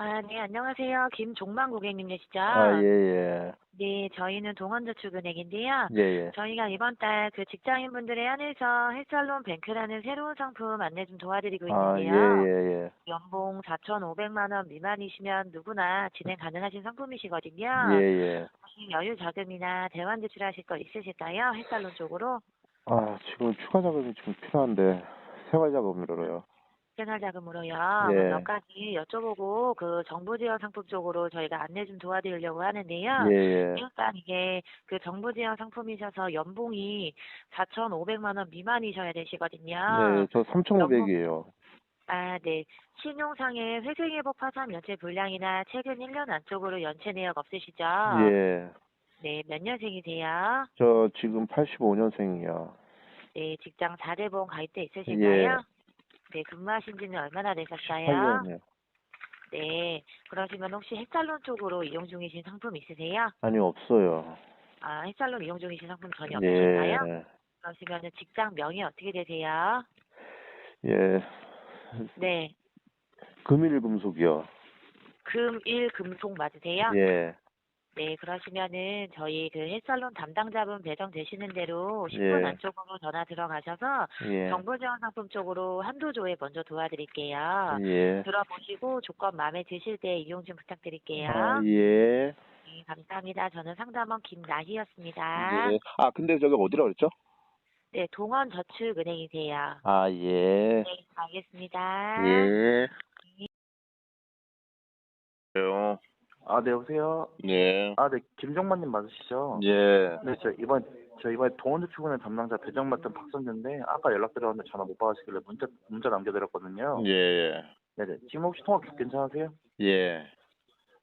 아, 네, 안녕하세요. 김종만 고객님이시죠? 아, 예, 예. 네, 저희는 동원저축은행인데요. 예, 예. 저희가 이번 달 그 직장인분들에 한해서 헬살론 뱅크라는 새로운 상품 안내 좀 도와드리고 아, 있는데요. 예, 예, 예. 연봉 4,500만 원 미만이시면 누구나 진행 가능하신 상품이시거든요. 예, 예. 혹시 여유 자금이나 대환 제출하실 거 있으실까요? 헬살론 쪽으로 아, 지금 추가 자금이 지금 필요한데, 생활 자금으로요. 생활 자금으로요. 예. 몇 가지 여쭤보고 그 정부 지원 상품 쪽으로 저희가 안내 좀 도와드리려고 하는데요. 예, 예. 일단 이게 그 정부 지원 상품이셔서 연봉이 4,500만 원 미만이셔야 되시거든요. 네, 저 3,500이에요. 아, 네. 신용상의 회생회복 파산 연체 불량이나 최근 1년 안쪽으로 연체 내역 없으시죠? 예. 네, 몇 년생이세요? 저 지금 85년생이요. 네, 직장 4대보험 가입돼 예. 있으신가요? 네, 근무하신 지는 얼마나 되셨어요? 8년이요. 네, 그러시면 혹시 햇살론 쪽으로 이용 중이신 상품 있으세요? 아니, 없어요. 아, 햇살론 이용 중이신 상품 전혀 예. 없으신가요? 그러시면 직장 명이 어떻게 되세요? 예. 네, 금일 금속이요. 금 일 금속 맞으세요? 예. 네, 그러시면은 저희 그 햇살론 담당자분 배정되시는 대로 10분 예. 안쪽으로 전화 들어가셔서 예. 정보 지원 상품 쪽으로 한두 조회 먼저 도와드릴게요. 예. 들어보시고 조건 마음에 드실 때 이용 좀 부탁드릴게요. 아, 예. 네, 감사합니다. 저는 상담원 김나희였습니다. 예. 아, 근데 저기 어디라 그랬죠? 네, 동원저축은행이세요. 아, 예. 네, 알겠습니다. 예. 아, 네, 여보세요? 네. 아, 네, 김종만님 맞으시죠? 예. 네, 저 이번, 저 이번에 동원저축은행 담당자 배정 맡은 박선재인데, 아까 연락드렸는데 전화 못 받으시길래 문자, 문자 남겨드렸거든요. 예. 네네. 지금 혹시 통화 괜찮으세요? 예.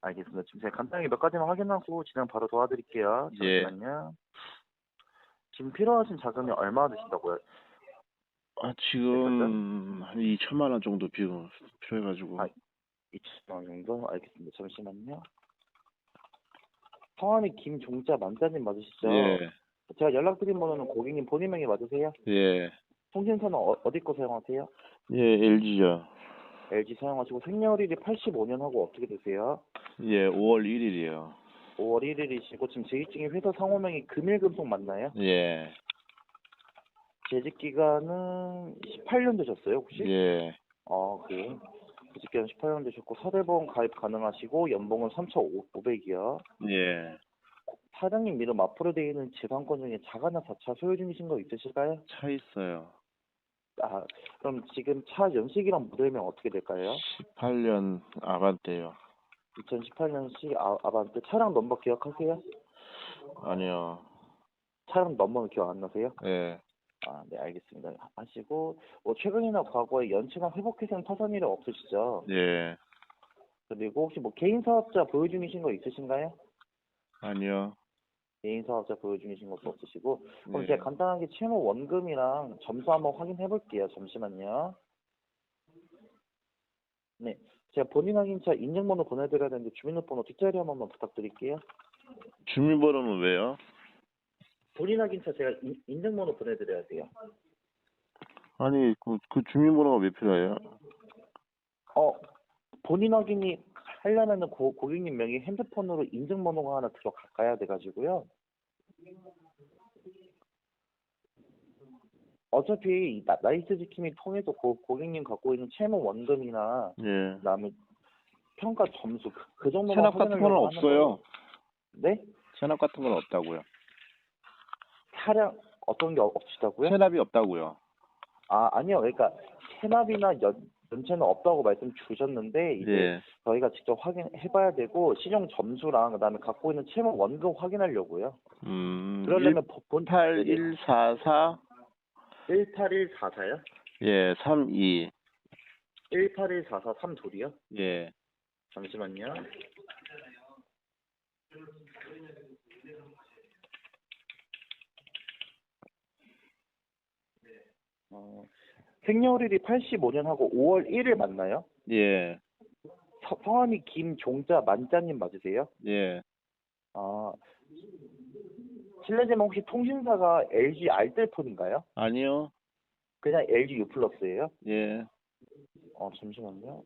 알겠습니다. 지금 제가 간단하게 몇 가지만 확인하고 진행 바로 도와드릴게요. 예. 잠시만요. 지금 필요하신 자금이 얼마 드신다고요? 아, 지금 한 2천만 원 정도 필요, 필요해가지고. 아, 2천만 원 정도? 알겠습니다. 잠시만요. 성함이 김종자 만자님 맞으시죠? 예. 제가 연락드린 번호는 고객님 본인 명이 맞으세요? 예. 통신사는 어, 어디 거 사용하세요? 예, LG요. LG 사용하시고 생년일이 85년 하고 어떻게 되세요? 예, 5월 1일이요. 5월 1일이시고 지금 재직증이 회사 상호명이 금일금속 맞나요? 예. 재직 기간은 18년 되셨어요 혹시? 예. 아 그래요? 기간 18년 되셨고 사대보험 가입 가능하시고 연봉은 3,500이요. 예. 사장님 이름 앞으로 되어 있는 재산권 중에 자가나 자차 소유 중이신 거 있으실까요? 차 있어요. 아 그럼 지금 차 연식이랑 모델명 어떻게 될까요? 18년 아반떼요. 2018년식 아, 아반떼 차량 넘버 기억하세요? 아니요. 차량 넘버는 기억 안 나세요? 예. 아, 네, 알겠습니다. 하시고, 뭐, 최근이나 과거에 연체나 회복회생 파산 일은 없으시죠? 예. 그리고 혹시 뭐, 개인 사업자 보유 중이신 거 있으신가요? 아니요. 개인 사업자 보유 중이신 것도 없으시고, 그럼 예. 제가 간단하게 채무 원금이랑 점수 한번 확인해 볼게요. 잠시만요. 네, 제가 본인 확인차 인증번호 보내드려야 되는데, 주민등록번호 뒷자리 한 번만 부탁드릴게요. 주민번호는 왜요? 본인 확인차 제가 인, 인증번호 보내드려야 돼요. 아니, 그, 그 주민번호가 왜 필요해요? 어, 본인 확인이 하려면은 고, 고객님 명의 핸드폰으로 인증번호가 하나 들어가야 돼가지고요. 어차피 이 나- 나이스 지킴이 통해서 고, 고객님 갖고 있는 채무 원금이나 예. 그다음에 평가 점수 그, 그 정도만 체납 같은 거는 확인하려고 하는 없어요. 거예요. 네? 체납 같은 건 없다고요. 차량 어떤 게 없으시다고요? 체납이 없다고요. 아 아니요. 그러니까 체납이나 연, 연체는 없다고 말씀 주셨는데 이제 예. 저희가 직접 확인해봐야 되고 신용 점수랑 그다음에 갖고 있는 채무 원금 확인하려고요. 음. 그러려면 본- 본18144 18144요? 예, 32 18144 32이요? 예. 잠시만요. 어, 생년월일이 85년하고 5월 1일 맞나요? 예. 서- 성함이 김종자 만자님 맞으세요? 예. 아, 실례지만 혹시 통신사가 LG 알뜰폰인가요? 아니요. 그냥 LG U 플러스예요? 예. 어, 잠시만요.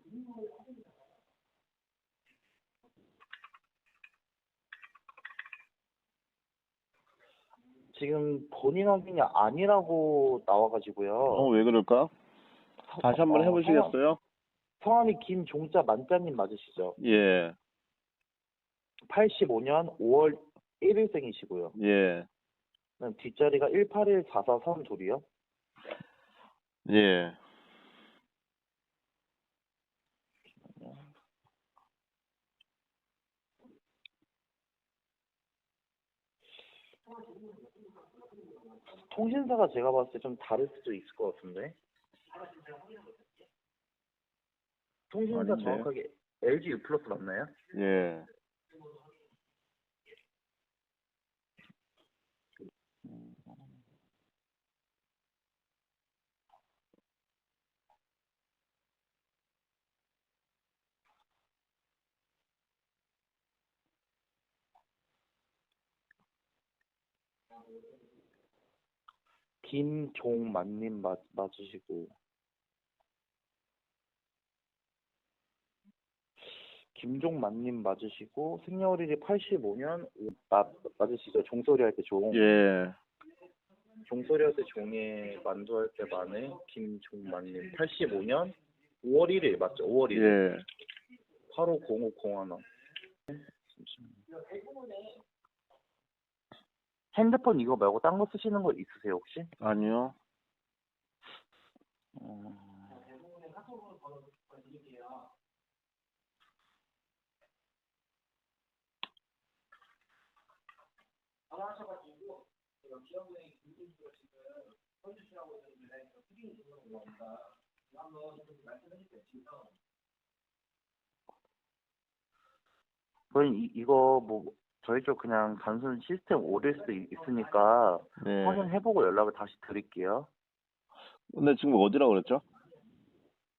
지금 본인 확인이 아니라고 나와가지고요. 어, 왜 그럴까? 다시 한번 어, 해보시겠어요? 성함, 이 김종자 만자님 맞으시죠? 예, 85년 5월 1일생이시고요. 예, 뒷자리가 181443둘이요. 예. 통신사가 제가 봤을 때 좀 다를 수도 있을 것 같은데. 통신사 아닌데. 정확하게 LG U 플러스 맞나요? 예. 김종만님 맞, 맞으시고 김종만님 맞으시고 생년월일이 85년 맞, 맞으시죠? 종소리 할 때 종. 예. 종소리 할 때 종에 만두 할 때 만에 김종만님 85년 5월 1일 맞죠? 5월 1일 예. 850501 핸드폰 이거 말고 딴 거 쓰시는 거 있으세요 혹시? 아니요. 어... 그럼 이, 이거 뭐 저희 쪽 그냥 단순 시스템 오류일 수도 있- 있으니까 네. 확인해보고 연락을 다시 드릴게요. 근데 지금 어디라고 그랬죠?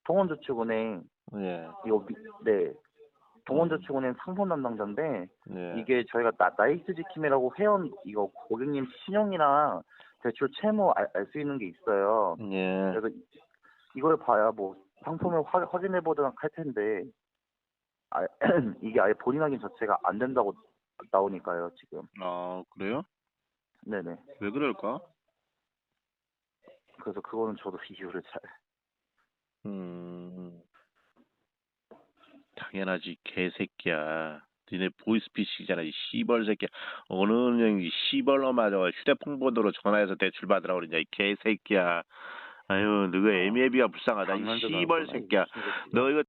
동원저축은행 예. 미- 네 동원저축은행 상품 담당자인데 예. 이게 저희가 나, 나이스 지킴이라고 회원 이거 고객님 신용이랑 대출 채무 알 수 있는 게 있어요. 예. 그래서 이- 이걸 봐야 뭐 상품을 확, 확인해 보도록 할 텐데 아, 이게 아예 본인 확인 자체가 안 된다고 나오니까요 지금. 아, 그래요? 네네. 왜 그럴까? 그래서 그거는 저도 이유를 잘. 음. 당연하지, 개새끼야. 니네 보이스피싱이잖아, 이 씨벌 새끼야. 어느 년이 씨벌로마저 휴대폰 번호로 전화해서 대출 받으라고 그러냐, 이 개새끼야. 아유, 너가 애미애비가 불쌍하다, 이 장난도 씨벌 나왔구나, 새끼야. 이 새끼가. 너 이거